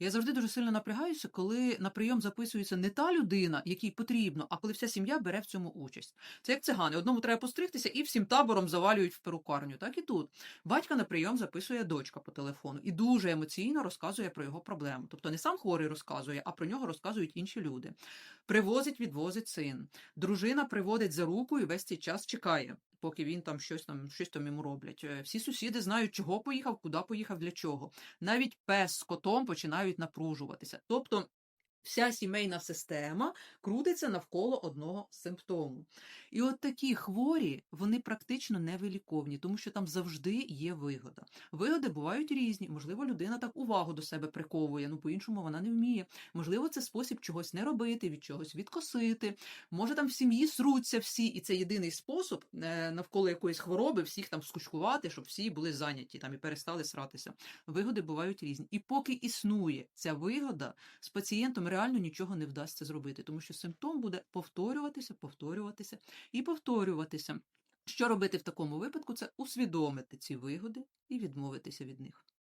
Я завжди дуже сильно напрягаюся, коли на прийом записується не та людина, якій потрібно, а коли вся сім'я бере в цьому участь. Це як цигани. Одному треба постригтися і всім табором завалюють в перукарню. Так і тут. Батька на прийом записує дочка по телефону і дуже емоційно розказує про його проблему. Тобто не сам хворий розказує, а про нього розказують інші люди. Привозить, відвозить син. Дружина приводить за руку і весь цей час чекає, поки він там щось там щось там йому роблять. Е, Всі сусіди знають, чого поїхав, куди поїхав, для чого. Навіть пес з котом починають напружуватися. Тобто. Вся сімейна система крутиться навколо одного симптому. І от такі хворі, вони практично невиліковні, тому що там завжди є вигода. Вигоди бувають різні. Можливо, людина так увагу до себе приковує, ну по-іншому вона не вміє. Можливо, це спосіб чогось не робити, від чогось відкосити. Може, там в сім'ї сруться всі, і це єдиний спосіб е, навколо якоїсь хвороби всіх там скучкувати, щоб всі були зайняті там і перестали сратися. Вигоди бувають різні. І поки існує ця вигода, з пацієнтом реально нічого не вдасться зробити, тому що симптом буде повторюватися, повторюватися і повторюватися. Що робити в такому випадку? Це усвідомити ці вигоди і відмовитися від них.